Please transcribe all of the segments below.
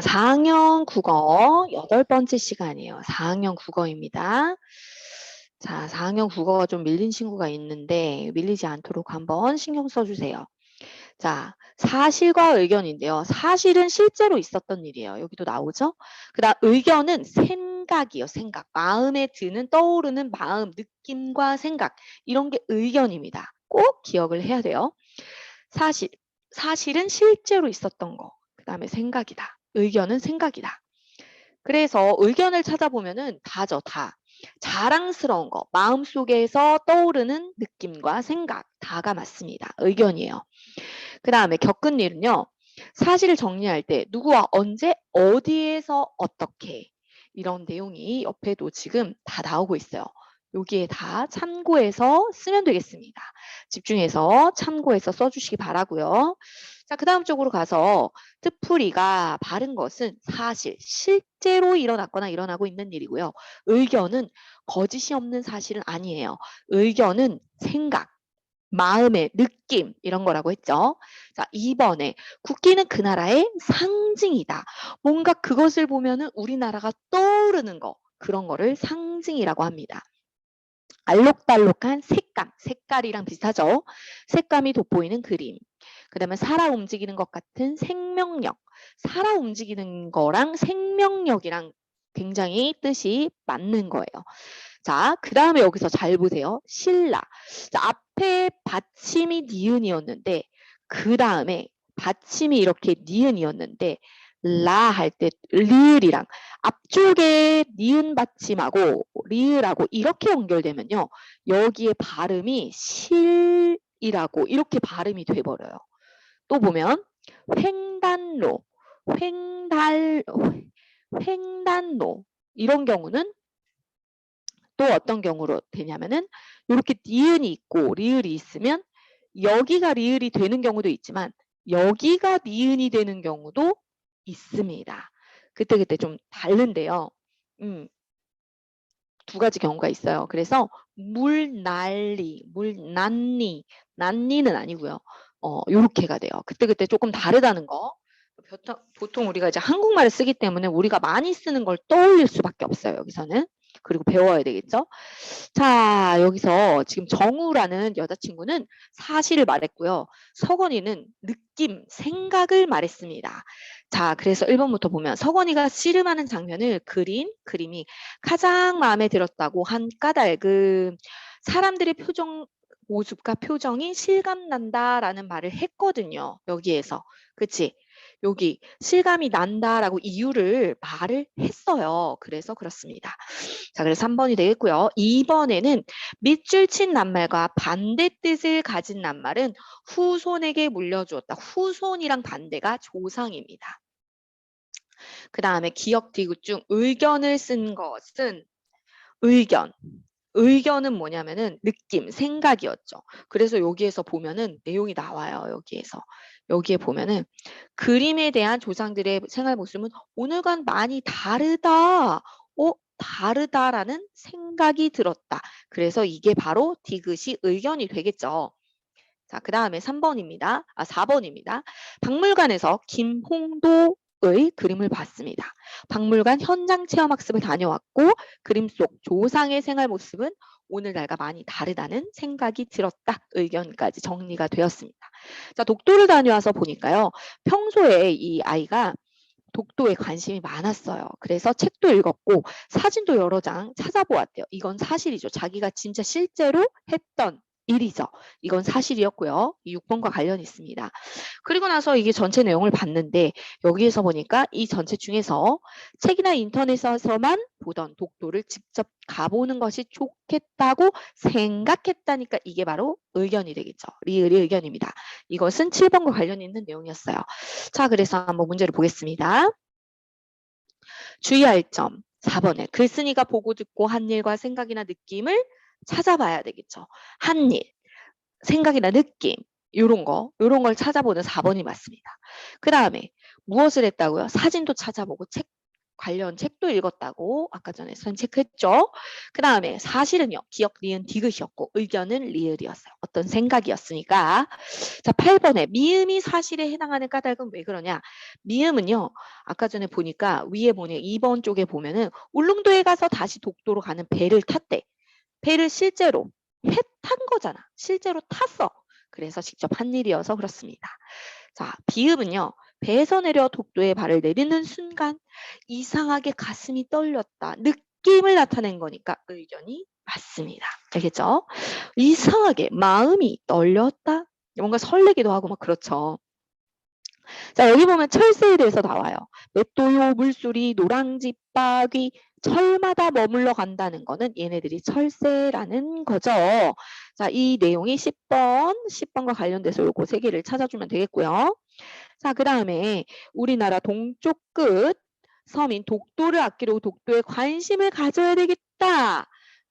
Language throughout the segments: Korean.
4학년 국어 여덟 번째 시간이에요. 4학년 국어입니다. 자, 4학년 국어가 좀 밀린 친구가 있는데 밀리지 않도록 한번 신경 써주세요. 자, 사실과 의견인데요. 사실은 실제로 있었던 일이에요. 여기도 나오죠? 그 다음 의견은 생각이요. 생각. 마음에 드는 떠오르는 마음, 느낌과 생각. 이런 게 의견입니다. 꼭 기억을 해야 돼요. 사실. 사실은 실제로 있었던 거. 그 다음에 생각이다. 의견은 생각이다. 그래서 의견을 찾아보면은 다죠, 다. 자랑스러운 거, 마음속에서 떠오르는 느낌과 생각, 다가 맞습니다. 의견이에요. 그 다음에 겪은 일은요. 사실을 정리할 때 누구와 언제, 어디에서 어떻게 이런 내용이 옆에도 지금 다 나오고 있어요. 여기에 다 참고해서 쓰면 되겠습니다. 집중해서 참고해서 써주시기 바라고요. 자, 그 다음 쪽으로 가서 뜻풀이가 바른 것은 사실, 실제로 일어났거나 일어나고 있는 일이고요. 의견은 거짓이 없는 사실은 아니에요. 의견은 생각, 마음의 느낌 이런 거라고 했죠. 자, 2번에 국기는 그 나라의 상징이다. 뭔가 그것을 보면은 우리나라가 떠오르는 거 그런 거를 상징이라고 합니다. 알록달록한 색감, 색깔이랑 비슷하죠. 색감이 돋보이는 그림. 그 다음에 살아 움직이는 것 같은 생명력. 살아 움직이는 거랑 생명력이랑 굉장히 뜻이 맞는 거예요. 자, 그 다음에 여기서 잘 보세요. 신라. 자, 앞에 받침이 니은이었는데, 그 다음에 받침이 이렇게 니은이었는데, 라 할 때 리을이랑 앞쪽에 니은 받침하고 리을하고 이렇게 연결되면요. 여기에 발음이 실이라고 이렇게 발음이 돼버려요. 또 보면 횡단로, 횡달, 횡단로 이런 경우는 또 어떤 경우로 되냐면은 이렇게 니은이 있고 리을이 있으면 여기가 리을이 되는 경우도 있지만 여기가 니은이 되는 경우도 있습니다. 그때그때 좀 다른데요. 음, 두 가지 경우가 있어요. 그래서 물난리, 물난리, 난리는 아니고요. 어, 요렇게가 돼요. 그때그때 조금 다르다는 거. 보통 우리가 이제 한국말을 쓰기 때문에 우리가 많이 쓰는 걸 떠올릴 수밖에 없어요. 여기서는. 그리고 배워야 되겠죠. 자, 여기서 지금 정우라는 여자친구는 사실을 말했고요. 서건이는 느낌, 생각을 말했습니다. 자, 그래서 1번부터 보면 서건이가 씨름하는 장면을 그린 그림이 가장 마음에 들었다고 한 까닭은 사람들의 표정 모습과 표정이 실감난다라는 말을 했거든요. 여기에서. 그치? 여기 실감이 난다라고 이유를 말을 했어요. 그래서 그렇습니다. 자, 그래서 3번이 되겠고요. 2번에는 밑줄 친 낱말과 반대 뜻을 가진 낱말은 후손에게 물려주었다. 후손이랑 반대가 조상입니다. 그 다음에 기억 디귿 중 의견을 쓴 것은 의견. 의견은 뭐냐면은 느낌, 생각이었죠. 그래서 여기에서 보면은 내용이 나와요. 여기에서. 여기에 보면은 그림에 대한 조상들의 생활 모습은 오늘과는 많이 다르다. 어, 다르다라는 생각이 들었다. 그래서 이게 바로 디귿이 의견이 되겠죠. 자, 그 다음에 3번입니다. 아, 4번입니다. 박물관에서 김홍도 의 그림을 봤습니다. 박물관 현장 체험 학습을 다녀왔고 그림 속 조상의 생활 모습은 오늘날과 많이 다르다는 생각이 들었다. 의견까지 정리가 되었습니다. 자, 독도를 다녀와서 보니까요. 평소에 이 아이가 독도에 관심이 많았어요. 그래서 책도 읽었고 사진도 여러 장 찾아보았대요. 이건 사실이죠. 자기가 진짜 실제로 했던 일이죠. 이건 사실이었고요. 이 6번과 관련이 있습니다. 그리고 나서 이게 전체 내용을 봤는데 여기에서 보니까 이 전체 중에서 책이나 인터넷에서만 보던 독도를 직접 가보는 것이 좋겠다고 생각했다니까 이게 바로 의견이 되겠죠. 리을이 의견입니다. 이것은 7번과 관련이 있는 내용이었어요. 자, 그래서 한번 문제를 보겠습니다. 주의할 점 4번에 글쓴이가 보고 듣고 한 일과 생각이나 느낌을 찾아봐야 되겠죠. 한 일, 생각이나 느낌, 요런 거, 요런 걸 찾아보는 4번이 맞습니다. 그 다음에 무엇을 했다고요? 사진도 찾아보고 책 관련 책도 읽었다고 아까 전에 선 체크했죠. 그 다음에 사실은요. 기억 니은 디귿이었고 의견은 리을이었어요. 어떤 생각이었으니까. 자 8번에 미음이 사실에 해당하는 까닭은 왜 그러냐. 미음은요. 아까 전에 보니까 위에 보니 2번 쪽에 보면은 울릉도에 가서 다시 독도로 가는 배를 탔대. 배를 실제로 회탄 거잖아. 실제로 탔어. 그래서 직접 한 일이어서 그렇습니다. 자 비음은요. 배에서 내려 독도에 발을 내리는 순간 이상하게 가슴이 떨렸다. 느낌을 나타낸 거니까 의견이 맞습니다. 알겠죠? 이상하게 마음이 떨렸다. 뭔가 설레기도 하고 막 그렇죠. 자 여기 보면 철새에 대해서 나와요. 맷도요, 물소리, 노랑지, 빠귀, 철마다 머물러 간다는 거는 얘네들이 철새라는 거죠. 자, 이 내용이 10번, 10번과 관련돼서 요거 세 개를 찾아주면 되겠고요. 자, 그 다음에 우리나라 동쪽 끝 섬인 독도를 아끼려고 독도에 관심을 가져야 되겠다.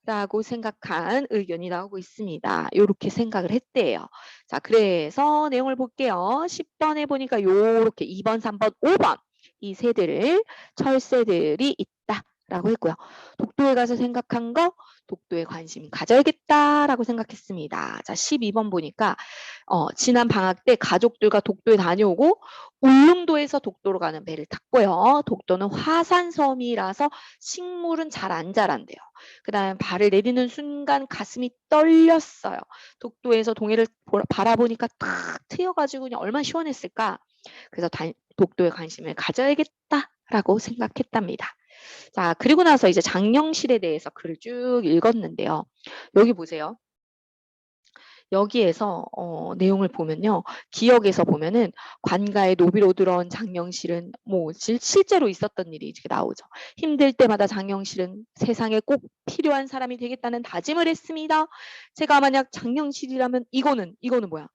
라고 생각한 의견이 나오고 있습니다. 이렇게 생각을 했대요. 자, 그래서 내용을 볼게요. 10번에 보니까 요렇게 2번, 3번, 5번 이 세대를 철새들이 있다라고 했고요. 독도에 가서 생각한 거 독도에 관심 가져야겠다라고 생각했습니다. 자, 12번 보니까 어, 지난 방학 때 가족들과 독도에 다녀오고 울릉도에서 독도로 가는 배를 탔고요. 독도는 화산섬이라서 식물은 잘 안 자란대요. 그 다음에 발을 내리는 순간 가슴이 떨렸어요. 독도에서 동해를 보- 바라보니까 탁 트여가지고 그냥 얼마나 시원했을까. 그래서 다- 독도에 관심을 가져야겠다라고 생각했답니다. 자, 그리고 나서 이제 장영실에 대해서 글을 쭉 읽었는데요. 여기 보세요. 여기에서 어, 내용을 보면요. 기억에서 보면은 관가에 노비로 들어온 장영실은 뭐 실, 실제로 있었던 일이 이렇게 나오죠. 힘들 때마다 장영실은 세상에 꼭 필요한 사람이 되겠다는 다짐을 했습니다. 제가 만약 장영실이라면 이거는 이거는 뭐야?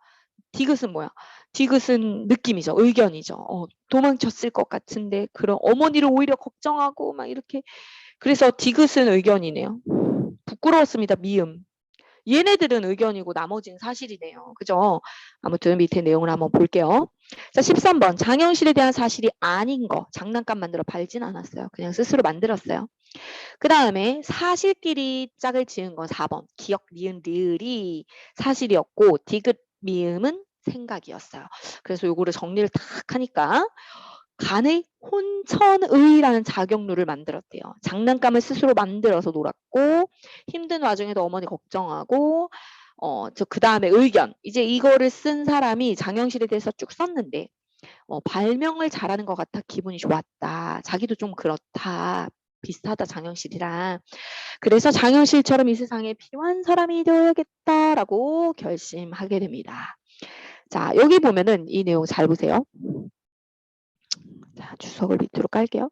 디귿은 뭐야? 디귿은 느낌이죠. 의견이죠. 어, 도망쳤을 것 같은데 그런 어머니를 오히려 걱정하고 막 이렇게 그래서 디귿은 의견이네요. 부끄러웠습니다. 미음. 얘네들은 의견이고 나머지는 사실이네요. 그죠? 아무튼 밑에 내용을 한번 볼게요. 자, 13번. 장영실에 대한 사실이 아닌 거. 장난감 만들어 팔진 않았어요. 그냥 스스로 만들었어요. 그 다음에 사실끼리 짝을 지은 건 4번. 기억, 니은, 리을이 사실이었고 디귿, 미음은 생각이었어요. 그래서 요거를 정리를 탁 하니까 간의 혼천의라는 자격루를 만들었대요. 장난감을 스스로 만들어서 놀았고 힘든 와중에도 어머니 걱정하고 어, 저 그 다음에 의견. 이제 이거를 쓴 사람이 장영실에 대해서 쭉 썼는데 어, 발명을 잘하는 것 같아 기분이 좋았다. 자기도 좀 그렇다. 비슷하다 장영실이랑. 그래서 장영실처럼 이 세상에 필요한 사람이 되어야겠다라고 결심하게 됩니다. 자 여기 보면은 이 내용 잘 보세요. 자, 주석을 밑으로 깔게요.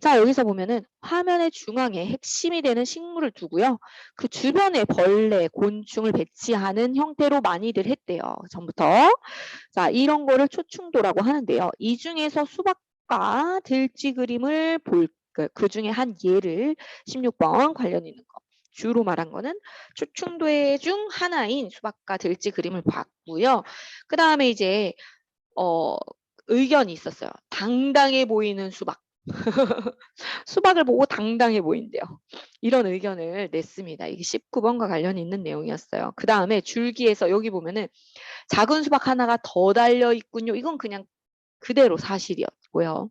자, 여기서 보면은 화면의 중앙에 핵심이 되는 식물을 두고요. 그 주변에 벌레, 곤충을 배치하는 형태로 많이들 했대요. 전부터. 자, 이런 거를 초충도라고 하는데요. 이 중에서 수박과 들쥐 그림을 볼, 그, 그 중에 한 예를 16번 관련 있는 거. 주로 말한 거는 초충도의 중 하나인 수박과 들쥐 그림을 봤고요. 그 다음에 이제 어 의견이 있었어요. 당당해 보이는 수박. 수박을 보고 당당해 보인대요. 이런 의견을 냈습니다. 이게 19번과 관련이 있는 내용이었어요. 그 다음에 줄기에서 여기 보면은 작은 수박 하나가 더 달려 있군요. 이건 그냥 그대로 사실이었고요.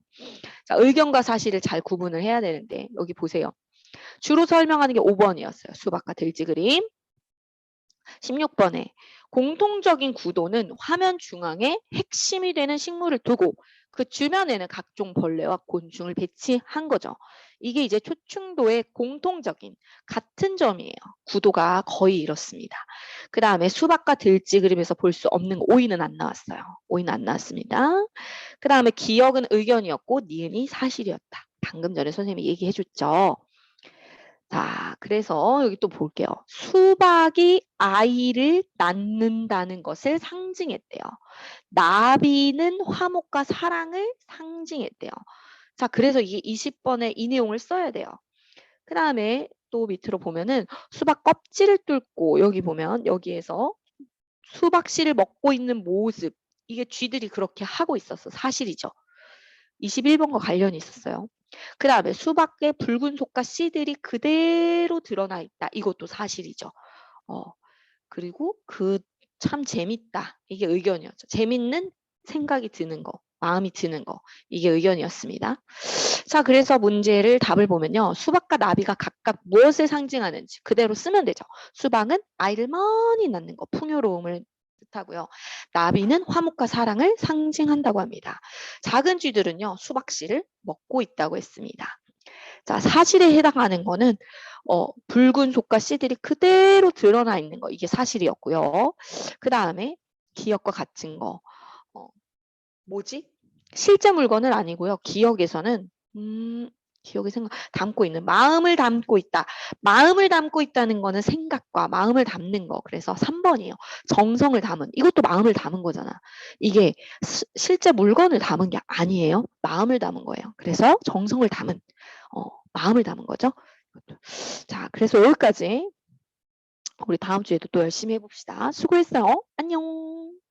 자, 의견과 사실을 잘 구분을 해야 되는데 여기 보세요. 주로 설명하는 게 5번이었어요. 수박과 들쥐 그림. 16번에 공통적인 구도는 화면 중앙에 핵심이 되는 식물을 두고 그 주변에는 각종 벌레와 곤충을 배치한 거죠. 이게 이제 초충도의 공통적인 같은 점이에요. 구도가 거의 이렇습니다. 그 다음에 수박과 들쥐 그림에서 볼 수 없는 오이는 안 나왔어요. 오이는 안 나왔습니다. 그 다음에 기억은 의견이었고 니은이 사실이었다. 방금 전에 선생님이 얘기해 줬죠. 자, 그래서 여기 또 볼게요. 수박이 아이를 낳는다는 것을 상징했대요. 나비는 화목과 사랑을 상징했대요. 자, 그래서 이게 20번에 이 내용을 써야 돼요. 그 다음에 또 밑으로 보면은 수박 껍질을 뚫고 여기 보면 여기에서 수박 씨를 먹고 있는 모습 이게 쥐들이 그렇게 하고 있었어. 사실이죠. 21번과 관련이 있었어요. 그 다음에 수박에 붉은 속과 씨들이 그대로 드러나 있다. 이것도 사실이죠. 어, 그리고 그 참 재밌다. 이게 의견이었죠. 재밌는 생각이 드는 거, 마음이 드는 거. 이게 의견이었습니다. 자, 그래서 문제를 답을 보면요. 수박과 나비가 각각 무엇을 상징하는지 그대로 쓰면 되죠. 수박은 아이를 많이 낳는 거, 풍요로움을 뜻하고요. 나비는 화목과 사랑을 상징한다고 합니다. 작은 쥐들은요, 수박씨를 먹고 있다고 했습니다. 자, 사실에 해당하는 거는 어, 붉은 속과 씨들이 그대로 드러나 있는 거 이게 사실이었고요. 그 다음에 기억과 같은 거 어, 뭐지? 실제 물건은 아니고요. 기억에서는 음, 기억에 생각 담고 있는 마음을 담고 있다. 마음을 담고 있다는 거는 생각과 마음을 담는 거. 그래서 3번이에요. 정성을 담은. 이것도 마음을 담은 거잖아. 이게 스- 실제 물건을 담은 게 아니에요. 마음을 담은 거예요. 그래서 정성을 담은 어, 마음을 담은 거죠. 자, 그래서 여기까지 우리 다음 주에도 또 열심히 해봅시다. 수고했어요. 안녕.